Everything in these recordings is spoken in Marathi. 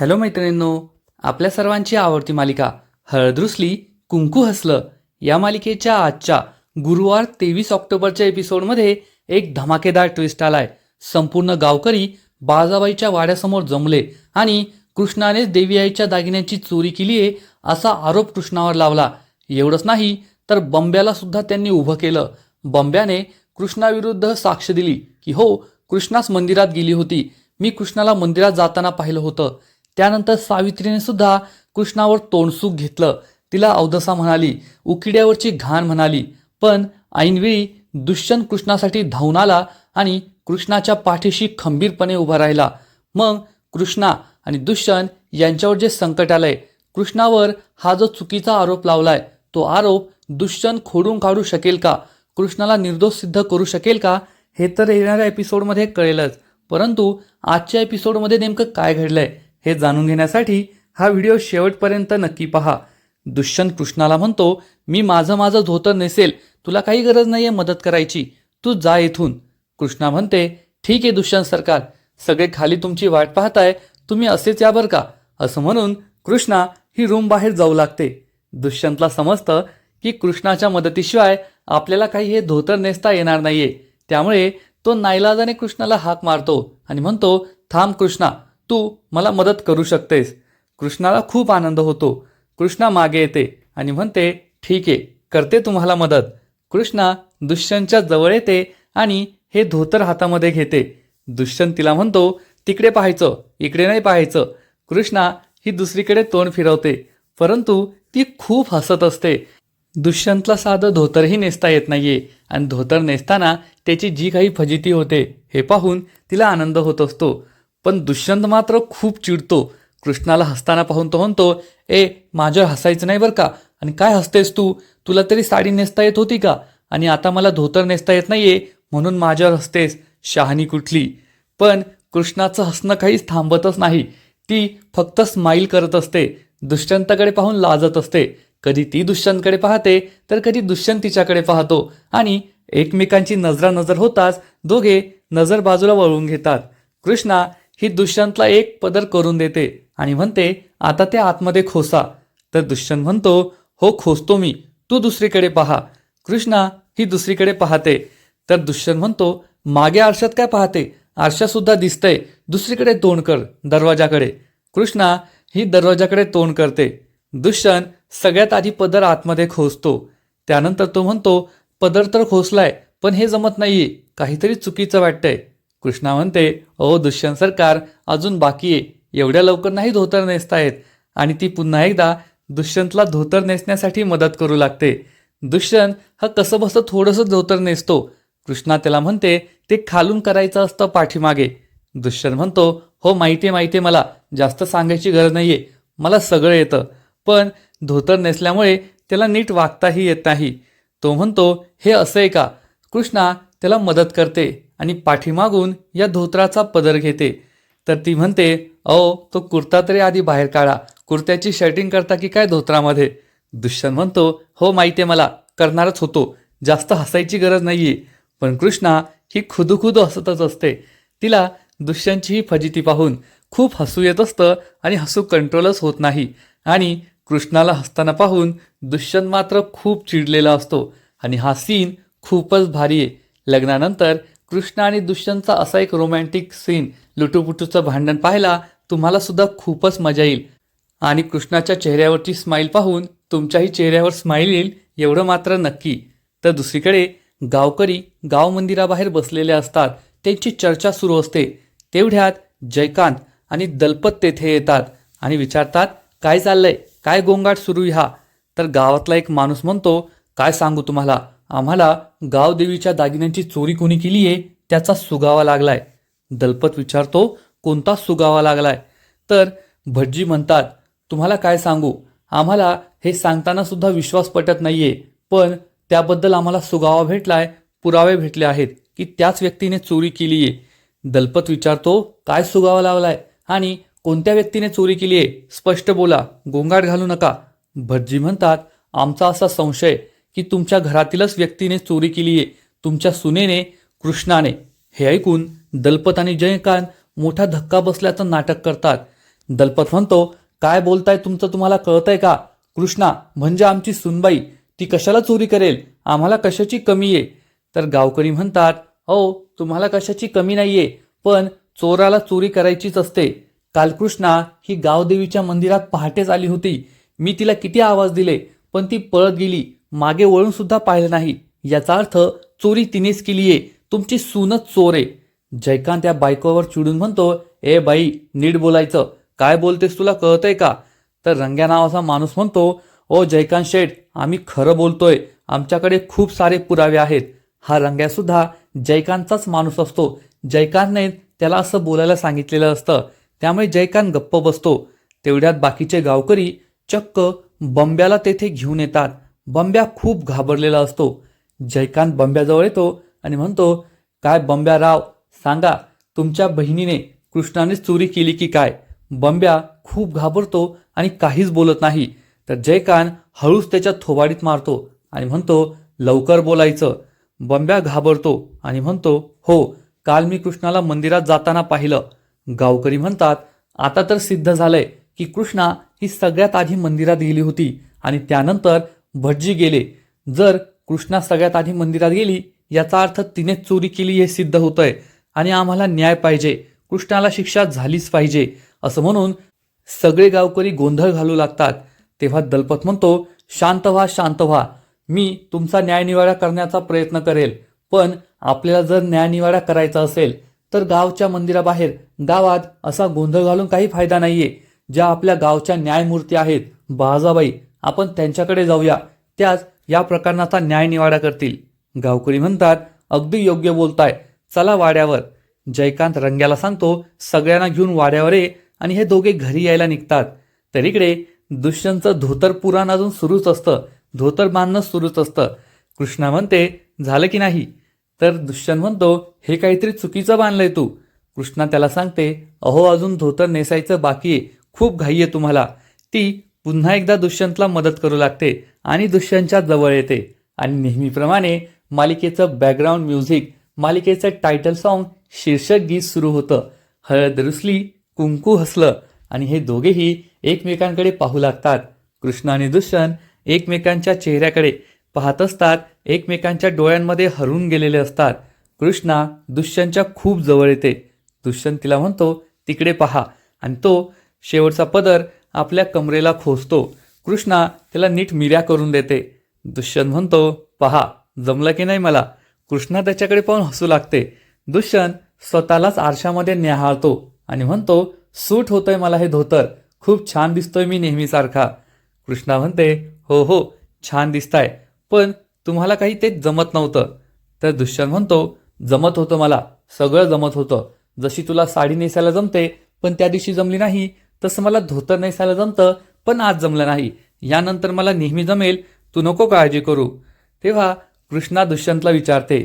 हॅलो मैत्रिणींनो आपल्या सर्वांची आवडती मालिका हळद कुंकू हसलं या मालिकेच्या आजच्या गुरुवार तेवीस ऑक्टोबरच्या एपिसोडमध्ये एक धमाकेदार ट्विस्ट आलाय. संपूर्ण गावकरी बाळाबाईच्या वाड्यासमोर जमले आणि कृष्णानेच देवी आईच्या दागिन्यांची चोरी केली आहे असा आरोप कृष्णावर लावला. एवढंच नाही तर बंब्याला सुद्धा त्यांनी उभं केलं. बंब्याने कृष्णाविरुद्ध साक्ष दिली की हो कृष्णाच मंदिरात गेली होती. मी कृष्णाला मंदिरात जाताना पाहिलं होतं. त्यानंतर सावित्रीने सुद्धा कृष्णावर तोंडसूक घेतलं. तिला अवदसा म्हणाली उकिड्यावरची घाण म्हणाली पण ऐनवेळी दुष्यंत कृष्णासाठी धावून आला आणि कृष्णाच्या पाठीशी खंबीरपणे उभा राहिला. मग कृष्णा आणि दुष्यंत यांच्यावर जे संकट आलंय कृष्णावर हा जो चुकीचा आरोप लावलाय तो आरोप दुष्यंत खोडून काढू शकेल का? कृष्णाला निर्दोष सिद्ध करू शकेल का? हे तर येणाऱ्या एपिसोडमध्ये कळेलच. परंतु आजच्या एपिसोडमध्ये नेमकं काय घडलंय? हे जाणून घेण्यासाठी हा व्हिडिओ शेवटपर्यंत नक्की पहा. दुष्यंत कृष्णाला म्हणतो मी माझं माझं धोतर नेसेल तुला काही गरज नाहीये मदत करायची तू जा इथून. कृष्णा म्हणते ठीक आहे दुष्यंत सरकार सगळे खाली तुमची वाट पाहताय तुम्ही असेच या बरं का? असं म्हणून कृष्णा ही रूम बाहेर जाऊ लागते. दुष्यंतला समजतं की कृष्णाच्या मदतीशिवाय आपल्याला काही हे धोतर नेसता येणार नाहीये. त्यामुळे तो नाईलाजाने कृष्णाला हाक मारतो आणि म्हणतो थांब कृष्णा तू मला मदत करू शकतेस. कृष्णाला खूप आनंद होतो. कृष्णा मागे येते आणि म्हणते ठीक आहे करते तुम्हाला मदत. कृष्णा दुष्यंतच्या जवळ येते आणि हे धोतर हातामध्ये घेते. दुष्यंत तिला म्हणतो तिकडे पाहायचं इकडे नाही पाहायचं. कृष्णा ही दुसरीकडे तोंड फिरवते परंतु ती खूप हसत असते. दुष्यंतला साधं धोतरही नेसता येत नाहीये आणि धोतर नेसताना त्याची जी काही फजिती होते हे पाहून तिला आनंद होत असतो. पण दुष्यंत मात्र खूप चिडतो. कृष्णाला हसताना पाहून तो म्हणतो ए माझ्यावर हसायचं नाही बरं का? आणि काय हसतेस तू? तुला तरी साडी नेसता येत होती का? आणि आता मला धोतर नेसता येत नाहीये म्हणून माझ्यावर हसतेस. शहाणी कुठली? पण कृष्णाचं हसणं काहीच थांबतच नाही. ती फक्त स्माईल करत असते. दुष्यंताकडे पाहून लाजत असते. कधी ती दुष्यंतकडे पाहते तर कधी दुष्यंत तिच्याकडे पाहतो. आणि एकमेकांची नजरा नजर होताच दोघे नजर बाजूला वळवून घेतात. कृष्णा ही दुष्यंतला एक पदर करून देते आणि म्हणते आता ते आतमध्ये खोसा. तर दुष्यंत म्हणतो हो खोसतो मी. तू दुसरीकडे पहा. कृष्णा ही दुसरीकडे पाहते. तर दुष्यंत म्हणतो मागे आरशात काय पाहते? आरशासुद्धा दिसतंय. दुसरीकडे तोंड कर दरवाजाकडे. कृष्णा ही दरवाजाकडे तोंड करते. दुष्यंत सगळ्यात आधी पदर आतमध्ये खोसतो. त्यानंतर तो म्हणतो पदर तर खोसलाय पण हे जमत नाहीये. काहीतरी चुकीचं वाटतंय. कृष्णा म्हणते ओ दुष्यंत सरकार अजून बाकी आहे. एवढ्या लवकर नाही धोतर नेसतायत आणि ती पुन्हा एकदा दुष्यंतला धोतर नेसण्यासाठी मदत करू लागते. दुष्यंत हा कसं बसं थोडंसं धोतर नेसतो. कृष्णा त्याला म्हणते ते खालून करायचं असतं पाठीमागे. दुष्यंत म्हणतो हो माहिती आहे माहिती आहे मला. जास्त सांगायची गरज नाही आहे मला सगळं येतं. पण धोतर नेसल्यामुळे त्याला नीट वागताही येत नाही. तो म्हणतो हे असं आहे का? कृष्णा त्याला मदत करते. आणि पाठीमागून या धोत्राचा पदर घेते. तर ती म्हणते अहो तो कुर्ता तरी आधी बाहेर काढा. कुर्त्याची शर्टिंग करता की काय धोत्रामध्ये? दुष्यंत म्हणतो हो माहिती आहे मला करणारच होतो. जास्त हसायची गरज नाहीये. पण कृष्णा ही खुदुखुद हसतच असते. तिला दुष्यंतची ही फजिती पाहून खूप हसू येत असतं आणि हसू कंट्रोलच होत नाही. आणि कृष्णाला हसताना पाहून दुष्यंत मात्र खूप चिडलेला असतो. आणि हा सीन खूपच भारी आहे. लग्नानंतर कृष्ण आणि दुष्यंतचा असा एक रोमॅन्टिक सीन लुटूपुटूचं भांडण पाहायला तुम्हाला सुद्धा खूपच मजा येईल. आणि कृष्णाच्या चेहऱ्यावरची स्माईल पाहून तुमच्याही चेहऱ्यावर स्माईल येईल एवढं मात्र नक्की. तर दुसरीकडे गावकरी गाव मंदिराबाहेर बसलेले असतात त्यांची चर्चा सुरू असते. तेवढ्यात जयकांत आणि दलपत तेथे येतात आणि विचारतात काय चाललंय? काय गोंगाट सुरू ह्या तर गावातला एक माणूस म्हणतो काय सांगू तुम्हाला? आम्हाला गावदेवीच्या दागिन्यांची चोरी कोणी केली आहे त्याचा सुगावा लागलाय. दलपत विचारतो कोणता सुगावा लागलाय? तर भटजी म्हणतात तुम्हाला काय सांगू? आम्हाला हे सांगताना सुद्धा विश्वास पटत नाहीये. पण त्याबद्दल आम्हाला सुगावा भेटलाय पुरावे भेटले आहेत की त्याच व्यक्तीने चोरी केली आहे. दलपत विचारतो काय सुगावा लावलाय आणि कोणत्या व्यक्तीने चोरी केली आहे? स्पष्ट बोला गोंगाट घालू नका. भटजी म्हणतात आमचा असा संशय की तुमच्या घरातीलच व्यक्तीने चोरी केली आहे. तुमच्या सुनेने कृष्णाने. हे ऐकून दलपत आणि जयकांत मोठा धक्का बसल्याचं नाटक करतात. दलपत म्हणतो काय बोलताय तुमचं? तुम्हाला कळतंय का? कृष्णा म्हणजे आमची सुनबाई ती कशाला चोरी करेल? आम्हाला कशाची कमी आहे? तर गावकरी म्हणतात हो तुम्हाला कशाची कमी नाही आहे पण चोराला चोरी करायचीच असते. काल कृष्णा ही गावदेवीच्या मंदिरात पहाटेच आली होती. मी तिला किती आवाज दिले पण ती पळत गेली. मागे वळून सुद्धा पाहिलं नाही. याचा अर्थ चोरी तिनेच केलीये तुमची सूनच चोर आहे. जयकांत त्या बायकोवर चिडून म्हणतो ए बाई नीट बोलायचं. काय बोलतेस तुला कळतंय का? तर रंग्या नावाचा माणूस म्हणतो ओ जयकांत शेठ आम्ही खरं बोलतोय. आमच्याकडे खूप सारे पुरावे आहेत. हा रंग्या सुद्धा जयकांतचाच माणूस असतो. जयकांतने त्याला असं बोलायला सांगितलेलं असतं. त्यामुळे जयकांत गप्प बसतो. तेवढ्यात बाकीचे गावकरी चक्क बंब्याला तेथे घेऊन येतात. बंब्या खूप घाबरलेला असतो. जयकांत बंब्याजवळ येतो आणि म्हणतो काय बंब्या राव सांगा तुमच्या बहिणीने कृष्णाने चोरी केली की काय? बंब्या खूप घाबरतो आणि काहीच बोलत नाही. तर जयकांत हळूच त्याच्या थोबाडीत मारतो आणि म्हणतो लवकर बोलायचं. बंब्या घाबरतो आणि म्हणतो हो काल मी कृष्णाला मंदिरात जाताना पाहिलं. गावकरी म्हणतात आता तर सिद्ध झालंय की कृष्णा ही सगळ्यात आधी मंदिरात गेली होती आणि त्यानंतर भटजी गेले. जर कृष्णा सगळ्यात आधी मंदिरात गेली याचा अर्थ तिने चोरी केली हे सिद्ध होतंय आणि आम्हाला न्याय पाहिजे. कृष्णाला शिक्षा झालीच पाहिजे. असं म्हणून सगळे गावकरी गोंधळ घालू लागतात. तेव्हा दलपत म्हणतो शांत व्हा शांत व्हा. मी तुमचा न्यायनिवाडा करण्याचा प्रयत्न करेल. पण आपल्याला जर न्यायनिवाडा करायचा असेल तर गावच्या मंदिराबाहेर गावात असा गोंधळ घालून काही फायदा नाहीये. ज्या आपल्या गावच्या न्यायमूर्ती आहेत बाजाबाई आपण त्यांच्याकडे जाऊया. त्याच या प्रकरणाचा न्यायनिवाडा करतील. गावकरी म्हणतात अगदी योग्य बोलताय. चला वाड्यावर. जयकांत रंग्याला सांगतो सगळ्यांना घेऊन वाड्यावर ये आणि हे दोघे घरी यायला निघतात. तर इकडे दुष्यंतचं धोतर पुराण अजून सुरूच असतं. धोतर बांधणं सुरूच असतं. कृष्णा म्हणते झालं की नाही? तर दुष्यंत म्हणतो हे काहीतरी चुकीचं बांधलंय तू. कृष्णा त्याला सांगते अहो अजून धोतर नेसायचं बाकी आहे. खूप घाई आहे तुम्हाला. ती पुन्हा एकदा दुष्यंतला मदत करू लागते आणि दुष्यंतच्या जवळ येते. आणि नेहमीप्रमाणे मालिकेचं बॅकग्राऊंड म्युझिक मालिकेचं टायटल सॉन्ग शीर्षक गीत सुरू होतं. हळद रुसली कुंकू हसलं आणि हे दोघेही एकमेकांकडे पाहू लागतात. कृष्ण आणि दुष्यंत एकमेकांच्या चेहऱ्याकडे पाहत असतात एकमेकांच्या डोळ्यांमध्ये हरून गेलेले असतात. कृष्णा दुष्यंतच्या खूप जवळ येते. दुष्यंत तिला म्हणतो तिकडे पहा. आणि तो शेवटचा पदर आपल्या कमरेला खोचतो कृष्णा त्याला नीट मिऱ्या करून देते. दुष्यंत म्हणतो पहा जमलं की नाही मला? कृष्णा त्याच्याकडे पाहून हसू लागते. दुष्यंत स्वतःलाच आरशामध्ये न्याहाळतो आणि म्हणतो सूट होतंय मला हे धोतर. खूप छान दिसतोय मी नेहमीसारखा. कृष्णा म्हणते हो हो छान दिसताय पण तुम्हाला काही ते जमत नव्हतं. तर दुष्यंत म्हणतो जमत होतं मला सगळं जमत होतं. जशी तुला साडी नेसायला जमते पण त्या दिवशी जमली नाही तसं मला धोतर नेसायला जमतं पण आज जमलं नाही. यानंतर मला नेहमी जमेल तू नको काळजी करू. तेव्हा कृष्णा दुष्यंतला विचारते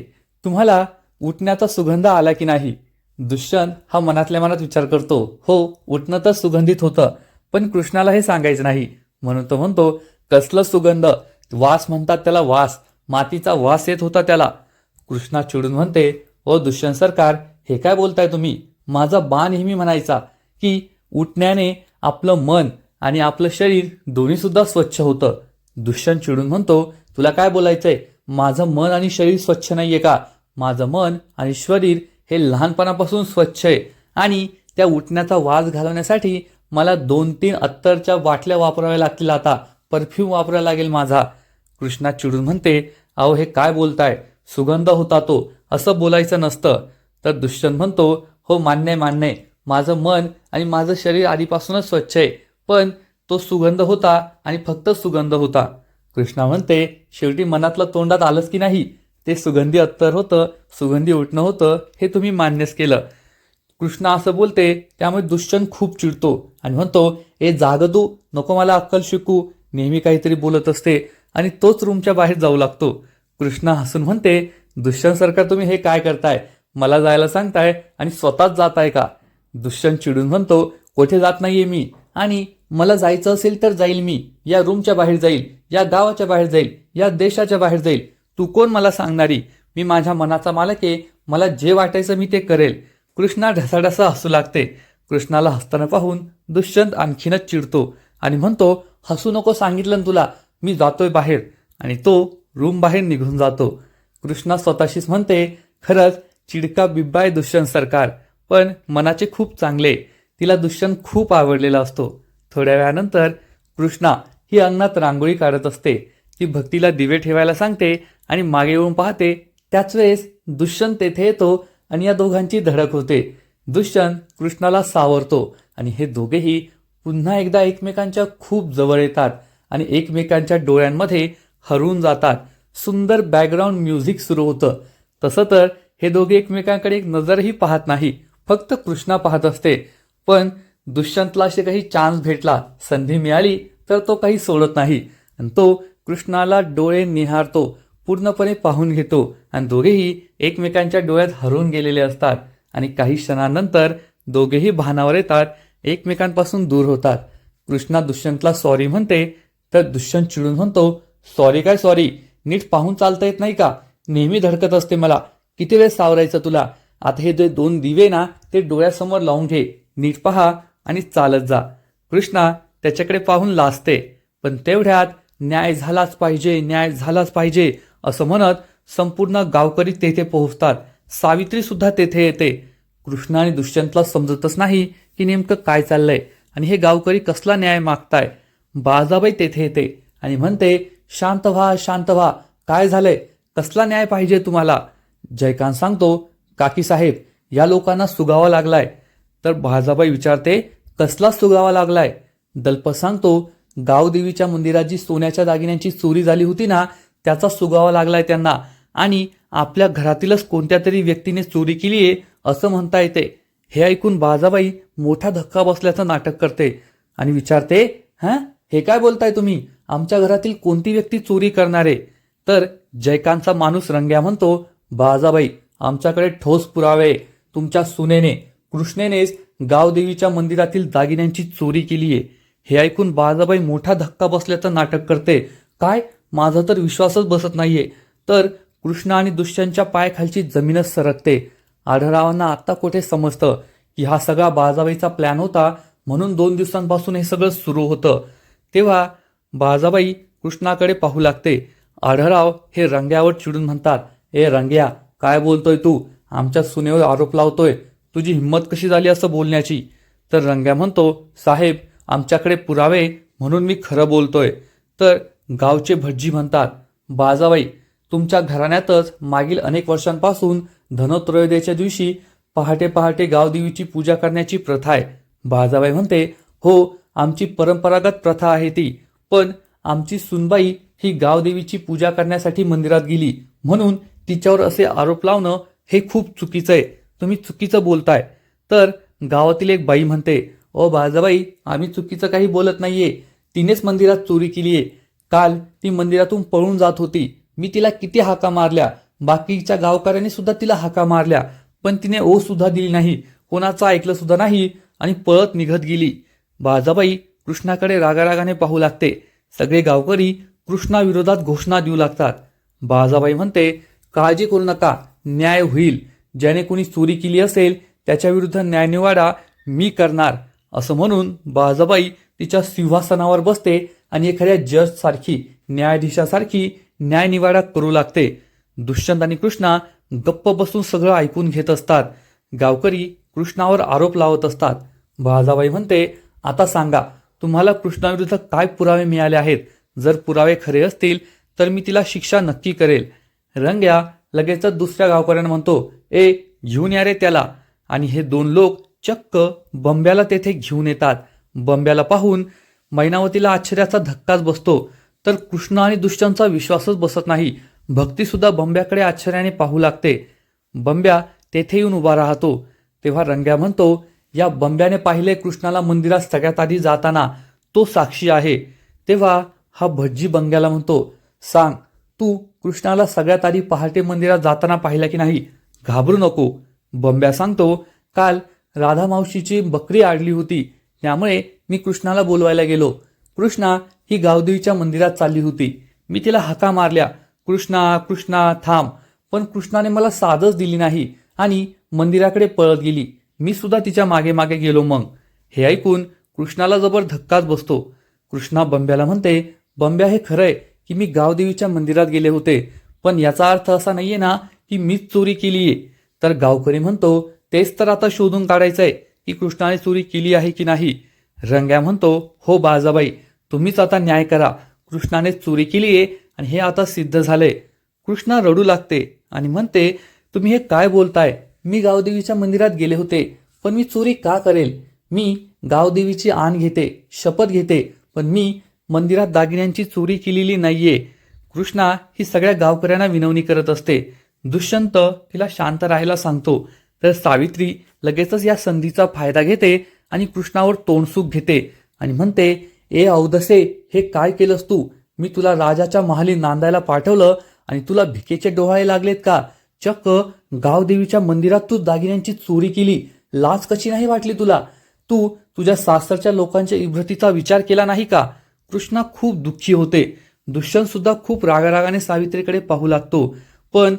तुम्हाला उठण्याचा सुगंध आला की नाही? दुष्यंत हा मनातल्या मनात विचार करतो हो उठणं तर सुगंधित होतं पण कृष्णाला हे सांगायचं नाही. म्हणून तो म्हणतो कसलं सुगंध? वास म्हणतात त्याला वास मातीचा वास येत होता त्याला. कृष्णा चिडून म्हणते ओ दुष्यंत सरकार हे काय बोलताय तुम्ही? माझा बा नेहमी म्हणायचा की उठण्याने आपलं मन आणि आपलं शरीर दोन्हीसुद्धा स्वच्छ होतं. दुष्यंत चिडून म्हणतो तुला काय बोलायचंय? माझं मन आणि शरीर स्वच्छ नाहीये का? माझं मन आणि शरीर हे लहानपणापासून स्वच्छ आहे आणि त्या उठण्याचा वास घालवण्यासाठी मला दोन तीन अत्तरच्या बाटल्या वापराव्या लागतील आता. परफ्यूम वापरावा लागेल माझा. कृष्णा चिडून म्हणते अहो हे काय बोलताय? सुगंध होता तो. असं बोलायचं नसतं. तर दुष्यंत म्हणतो हो मान्य आहे मान्य आहे. माझं मन आणि माझं शरीर आधीपासूनच स्वच्छ आहे. पण तो सुगंध होता आणि फक्त सुगंध होता. कृष्णा म्हणते शेवटी मनातलं तोंडात आलंच की नाही? ते सुगंधी अत्तर होतं सुगंधी उठणं होतं हे तुम्ही मान्यच केलं. कृष्णा असं बोलते त्यामुळे दुष्यंत खूप चिडतो आणि म्हणतो ए जाग तू नको मला अक्कल शिकू. नेहमी काहीतरी बोलत असते आणि तोच रूमच्या बाहेर जाऊ लागतो. कृष्णा हसून म्हणते दुष्यंत सरकार तुम्ही हे काय करताय? मला जायला सांगताय आणि स्वतःच जाताय का? दुष्यंत चिडून म्हणतो कोठे जात नाहीये मी? आणि मला जायचं असेल तर जाईल मी. या रूमच्या बाहेर जाईल या गावाच्या बाहेर जाईल या देशाच्या बाहेर जाईल. तू कोण मला सांगणारी? मी माझ्या मनाचा मालक आहे. मला जे वाटायचं मी ते करेल. कृष्णा ढसाढसा हसू लागते. कृष्णाला हसताना पाहून दुष्यंत आणखीनच चिडतो आणि म्हणतो हसू नको सांगितलं ना तुला. मी जातोय बाहेर. आणि तो रूम बाहेर निघून जातो. कृष्णा स्वतःशीच म्हणते खरंच चिडका बिब्बाय दुष्यंत सरकार. पण मनाचे खूप चांगले. तिला दुष्यंत खूप आवडलेला असतो. थोड्या वेळानंतर कृष्णा ही अंगणात रांगोळी काढत असते. ती भक्तीला दिवे ठेवायला सांगते आणि मागे येऊन पाहते. त्याच वेळेस दुष्यंत तेथे येतो आणि या दोघांची धडक होते. दुष्यंत कृष्णाला सावरतो आणि हे दोघेही पुन्हा एकदा एकमेकांच्या खूप जवळ येतात आणि एकमेकांच्या डोळ्यांमध्ये हरवून जातात. सुंदर बॅकग्राऊंड म्युझिक सुरू होतं. तसं तर हे दोघे एकमेकांकडे एक नजरही पाहत नाही. फक्त कृष्णा पाहत असते. पण दुष्यंतला असे काही चान्स भेटला संधी मिळाली तर तो काही सोडत नाही. आणि तो कृष्णाला डोळे निहारतो पूर्णपणे पाहून घेतो. आणि दोघेही एकमेकांच्या डोळ्यात हरवून गेलेले असतात. आणि काही क्षणानंतर दोघेही भानावर येतात एकमेकांपासून दूर होतात. कृष्णा दुष्यंतला सॉरी म्हणते तर दुष्यंत चिडून म्हणतो सॉरी काय सॉरी नीट पाहून चालता येत नाही का? नेहमी धडकत असते मला. किती वेळ सावरायचं तुला? आता हे जे दोन दिवे ना ते डोळ्यासमोर लावून घे. नीट पहा आणि चालत जा. कृष्णा त्याच्याकडे पाहून लाजते. पण तेवढ्यात न्याय झालाच पाहिजे न्याय झालाच पाहिजे असं म्हणत संपूर्ण गावकरी तेथे पोहोचतात. सावित्री सुद्धा तेथे येते. कृष्णा आणि दुष्यंतला समजतच नाही की नेमकं काय चाललंय आणि हे गावकरी कसला न्याय मागताय. बाजाबाई तेथे येते आणि म्हणते शांत व्हा शांत व्हा. काय झालंय? कसला न्याय पाहिजे तुम्हाला? जयकांत सांगतो काकीसाहेब या लोकांना सुगावा लागलाय. तर बाजाबाई विचारते कसला सुगावा लागलाय? दल्प सांगतो गावदेवीच्या मंदिरात जी सोन्याच्या दागिन्यांची चोरी झाली होती ना त्याचा सुगावा लागलाय त्यांना. आणि आपल्या घरातीलच कोणत्या तरी व्यक्तीने चोरी केली आहे असं म्हणता येते. हे ऐकून बाजाबाई मोठा धक्का बसल्याचं नाटक करते आणि विचारते हा? हे काय बोलताय तुम्ही? आमच्या घरातील कोणती व्यक्ती चोरी करणारे? तर जयकांतचा माणूस रंग्या म्हणतो बाजाबाई आमच्याकडे ठोस पुरावे तुमच्या सुनेने कृष्णेनेच गावदेवीच्या मंदिरातील दागिन्यांची चोरी केली आहे. हे ऐकून बाळाबाई मोठा धक्का बसल्याचं नाटक करते. काय? माझा तर विश्वासच बसत नाहीये. तर कृष्ण आणि दुष्यांच्या पायाखालची जमीनच सरकते. आढळरावांना आत्ता कुठे समजतं की हा सगळा बाळाबाईचा प्लॅन होता म्हणून दोन दिवसांपासून हे सगळं सुरू होतं. तेव्हा बाळाबाई कृष्णाकडे पाहू लागते. आढळराव हे रंग्यावर चिडून म्हणतात ए रंग्या काय बोलतोय तू? आमच्या सुनेवर आरोप लावतोय. तुझी हिंमत कशी झाली असं बोलण्याची? तर रंग्या म्हणतो साहेब आमच्याकडे पुरावे म्हणून मी खरं बोलतोय. तर गावचे भटजी म्हणतात बाजाबाई तुमच्या घराण्यातच मागील अनेक वर्षांपासून धनोत्रयोदयाच्या दिवशी पहाटे पहाटे गावदेवीची पूजा करण्याची प्रथा आहे. बाजाबाई म्हणते हो आमची परंपरागत प्रथा आहे ती. पण आमची सुनबाई ही गावदेवीची पूजा करण्यासाठी मंदिरात गेली. म्हणून तिच्यावर असे आरोप लावणं हे खूप चुकीचं आहे. तुम्ही चुकीचं बोलताय. तर गावातील एक बाई म्हणते ओ बाजाबाई आम्ही चुकीचं काही बोलत नाहीये. तिनेच मंदिरात चोरी केली आहे काल ती मंदिरातून पळून जात होती. मी तिला किती हाका मारल्या. बाकीच्या गावकऱ्यांनी सुद्धा तिला हाका मारल्या. पण तिने ओ सुद्धा दिली नाही. कोणाचं ऐकलं सुद्धा नाही आणि पळत निघत गेली. बाजाबाई कृष्णाकडे रागारागाने पाहू लागते. सगळे गावकरी कृष्णाविरोधात घोषणा देऊ लागतात. बाजाबाई म्हणते काळजी करू नका. न्याय होईल. ज्याने कोणी चोरी केली असेल त्याच्या विरुद्ध न्यायनिवाडा मी करणार. असं म्हणून बाजाबाई तिच्या सिंहासनावर बसते आणि एखाद्या जज सारखी न्यायाधीशासारखी न्यायनिवाडा करू लागते. दुष्यंत आणि कृष्णा गप्प बसून सगळं ऐकून घेत असतात. गावकरी कृष्णावर आरोप लावत असतात. बाळाजाबाई म्हणते आता सांगा तुम्हाला कृष्णाविरुद्ध काय पुरावे मिळाले आहेत? जर पुरावे खरे असतील तर मी तिला शिक्षा नक्की करेल. रंग्या लगेचच दुसऱ्या गावकऱ्यांना म्हणतो ए घेऊन या रे त्याला. आणि हे दोन लोक चक्क बंब्याला तेथे घेऊन येतात. बंब्याला पाहून मैनावतीला आश्चर्याचा धक्काच बसतो. तर कृष्ण आणि दुष्टांचा विश्वासच बसत नाही. भक्तीसुद्धा बंब्याकडे आश्चर्याने पाहू लागते. बंब्या तेथे येऊन उभा राहतो. तेव्हा रंग्या म्हणतो या बंब्याने पाहिले कृष्णाला मंदिरात सगळ्यात आधी जाताना तो साक्षी आहे. तेव्हा हा भज्जी बंग्याला म्हणतो सांग तू कृष्णाला सगळ्यात आधी पहाटे मंदिरात जाताना पाहिला की नाही? घाबरू नको. बंब्या सांगतो काल राधा मावशीची बकरी आडली होती. त्यामुळे मी कृष्णाला बोलवायला गेलो. कृष्णा ही गावदेवीच्या मंदिरात चालली होती. मी तिला हाका मारल्या कृष्णा कृष्णा थांब. पण कृष्णाने मला साधच दिली नाही आणि मंदिराकडे पळत गेली. मी सुद्धा तिच्यामागे मागे गेलो मग. हे ऐकून कृष्णाला जबर धक्काच बसतो. कृष्णा बंब्याला म्हणते बंब्या हे खरंय. की मी गावदेवीच्या मंदिरात गेले होते. पण याचा अर्थ असा नाहीये ना की मीच चोरी केली आहे तर गावकरी म्हणतो तेच तर आता शोधून काढायचं आहे की कृष्णाने चोरी केली आहे की नाही. रंग्या म्हणतो हो बाजाबाई तुम्हीच आता न्याय करा. कृष्णाने चोरी केली आहे आणि हे आता सिद्ध झालंय. कृष्णा रडू लागते आणि म्हणते तुम्ही हे काय बोलताय? मी गावदेवीच्या मंदिरात गेले होते पण मी चोरी का करेल? मी गावदेवीची आण घेते शपथ घेते पण मी मंदिरात दागिन्यांची चोरी केलेली नाहीये. कृष्णा ही सगळ्या गावकऱ्यांना विनवणी करत असते. दुष्यंत तिला शांत राहायला सांगतो. तर सावित्री लगेचच या संधीचा फायदा घेते आणि कृष्णावर तोंडसूक घेते आणि म्हणते ए औदसे हे काय केलंस तू? मी तुला राजाच्या महाली नांदायला पाठवलं आणि तुला भिकेचे डोहाळे लागलेत का? चक्क गावदेवीच्या मंदिरात तू दागिन्यांची चोरी केली. लाच कशी नाही वाटली तुला? तू तुझ्या सासरच्या लोकांच्या इब्रतीचा विचार केला नाही का? कृष्णा खूप दुःखी होते. दुष्यंतसुद्धा खूप रागारागाने सावित्रीकडे पाहू लागतो. पण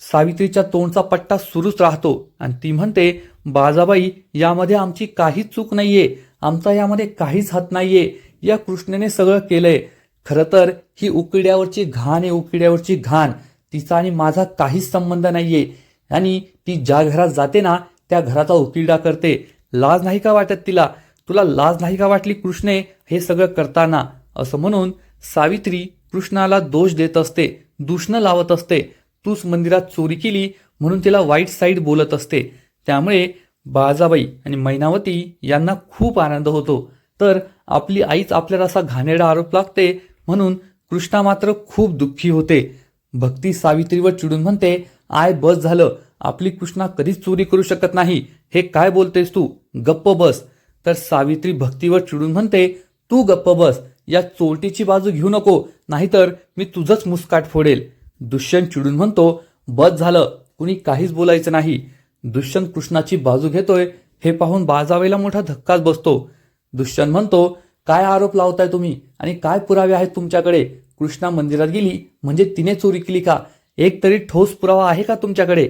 सावित्रीच्या तोंडचा पट्टा सुरूच राहतो आणि ती म्हणते बाजाबाई यामध्ये आमची काहीच चूक नाहीये. आमचा यामध्ये काहीच हात नाहीये. या कृष्णेने सगळं केलंय. खरं तर ही उकिड्यावरची घाण आहे उकिड्यावरची घाण. तिचा आणि माझा काहीच संबंध नाहीये. आणि ती ज्या घरात जाते ना त्या घराचा उकिरडा करते. लाज नाही का वाटत तिला? तुला लाज नाही का वाटली कृष्णे हे सगळं करताना? असं म्हणून सावित्री कृष्णाला दोष देत असते दूषणं लावत असते. तूच मंदिरात चोरी केली म्हणून तिला वाईट साईड बोलत असते. त्यामुळे बाजाबाई आणि मैनावती यांना खूप आनंद होतो. तर आपली आईच आपल्याला असा घाणेरडा आरोप लागते म्हणून कृष्णा मात्र खूप दुःखी होते. भक्ती सावित्रीवर चिडून म्हणते आय बस झालं. आपली कृष्णा कधीच चोरी करू शकत नाही. हे काय बोलतेस तू? गप्प बस. तर सावित्री भक्तीवर चिडून म्हणते तू गप्प बस या चोरटीची बाजू घेऊ नको नाहीतर मी तुझंच मुस्काट फोडेल. दुष्यंत चिडून म्हणतो बस झालं कुणी काहीच बोलायचं नाही. दुष्यंत कृष्णाची बाजू घेतोय हे पाहून बाजावेला मोठा धक्काच बसतो. दुष्यंत म्हणतो काय आरोप लावताय तुम्ही आणि काय पुरावे आहेत तुमच्याकडे? कृष्णा मंदिरात गेली म्हणजे तिने चोरी केली का? एक तरी ठोस पुरावा आहे का तुमच्याकडे?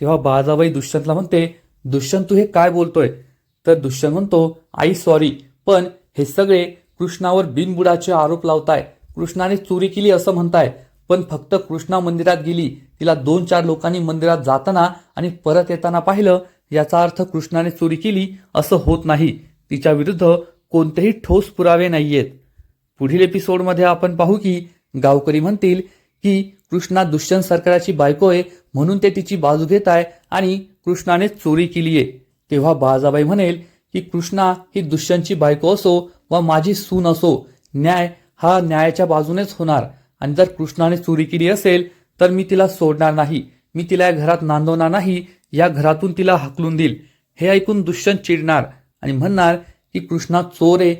तेव्हा बाजाबाई दुष्यंतला म्हणते दुष्यंत तू हे काय बोलतोय? तर दुष्यंत म्हणतो आई सॉरी पण हे सगळे कृष्णावर बिनबुडाचे आरोप लावताय. कृष्णाने चोरी केली असं म्हणताय. पण फक्त कृष्णा मंदिरात गेली तिला दोन चार लोकांनी मंदिरात जाताना आणि परत येताना पाहिलं याचा अर्थ कृष्णाने चोरी केली असं होत नाही. तिच्या विरुद्ध कोणतेही ठोस पुरावे नाहीयेत. पुढील एपिसोडमध्ये आपण पाहू की गावकरी म्हणतील की कृष्णा दुष्यंत सरकाराची बायको आहे म्हणून ते तिची बाजू घेत आहे आणि कृष्णाने चोरी केली आहे तेव्हा बाजाबाई म्हणेल की कृष्णा ही दुष्यंतची बायको असो व माझी सून असो न्याय हा न्यायाच्या बाजूनेच होणार. आणि जर कृष्णाने चोरी केली असेल तर मी तिला सोडणार नाही. मी तिला या घरात नांदवणार नाही. या घरातून तिला हाकलून देईल. हे ऐकून दुष्यंत चिडणार आणि म्हणणार की कृष्णा चोर आहे.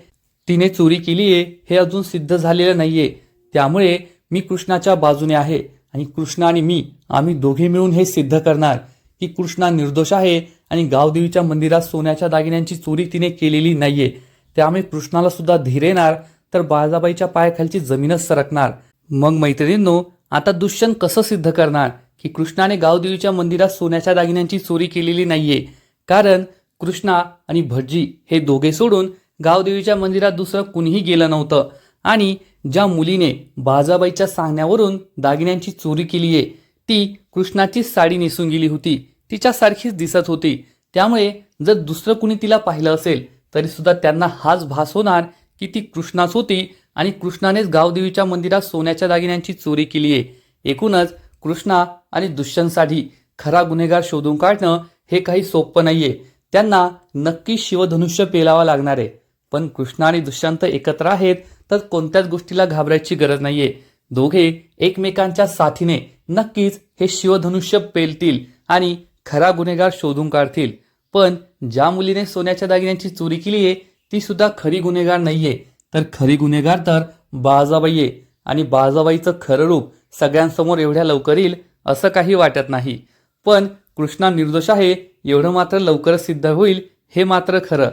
तिने चोरी केली आहे. हे अजून सिद्ध झालेलं नाहीये. त्यामुळे मी कृष्णाच्या बाजूने आहे. आणि कृष्णा आणि मी आम्ही दोघे मिळून हे सिद्ध करणार की कृष्णा निर्दोष आहे. आणि गावदेवीच्या मंदिरात सोन्याच्या दागिन्यांची चोरी तिने केलेली नाहीये. त्यामुळे कृष्णाला सुद्धा धीर येणार तर बाळजाबाईच्या पायाखालची जमीनच सरकणार. मग मैत्रिणींनो आता दुष्यंत कसं सिद्ध करणार की कृष्णाने गावदेवीच्या मंदिरात सोन्याच्या दागिन्यांची चोरी केलेली नाहीये? कारण कृष्णा आणि भटजी हे दोघे सोडून गावदेवीच्या मंदिरात दुसरं कुणीही गेलं नव्हतं. आणि ज्या मुलीने बाजाबाईच्या सांगण्यावरून दागिन्यांची चोरी केली आहे ती कृष्णाचीच साडी नेसून गेली होती. तिच्यासारखीच दिसत होती. त्यामुळे जर दुसरं कुणी तिला पाहिलं असेल तरीसुद्धा त्यांना हाच भास होणार की ती कृष्णाच होती आणि कृष्णानेच गावदेवीच्या मंदिरात सोन्याच्या दागिन्यांची चोरी केली आहे. एकूणच कृष्णा आणि दुष्यंतसाठी खरा गुन्हेगार शोधून काढणं हे काही सोपं आहे त्यांना नक्की शिवधनुष्य पेलावा लागणार आहे. पण कृष्णा आणि दुष्यंत एकत्र आहेत तर कोणत्याच गोष्टीला घाबरायची गरज नाहीये. दोघे एकमेकांच्या साथीने नक्कीच हे शिवधनुष्य पेलतील आणि खरा गुन्हेगार शोधून काढतील. पण ज्या मुलीने सोन्याच्या दागिन्यांची चोरी केली आहे ती सुद्धा खरी गुन्हेगार नाहीये. तर खरी गुन्हेगार तर बाजाबाई आहे. आणि बाजाबाईचं खरं रूप सगळ्यांसमोर एवढ्या लवकर येईल असं काही वाटत नाही. पण कृष्णा निर्दोष आहे एवढं मात्र लवकरच सिद्ध होईल हे मात्र खरं.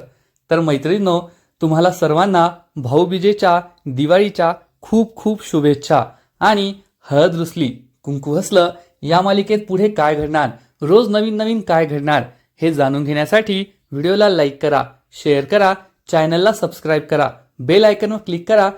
तर मैत्रिणींनो तुम्हाला सर्वांना भाऊबीजेच्या दिवाळीच्या खूप खूप शुभेच्छा. आणि हळद रुसली कुंकू हसलं या मालिकेत पुढे काय घडणार? रोज नवीन नवीन काय घडणार हे जाणून घेण्यासाठी व्हिडिओला लाईक करा शेअर करा चॅनलला सबस्क्राईब करा बेल आयकनवर क्लिक करा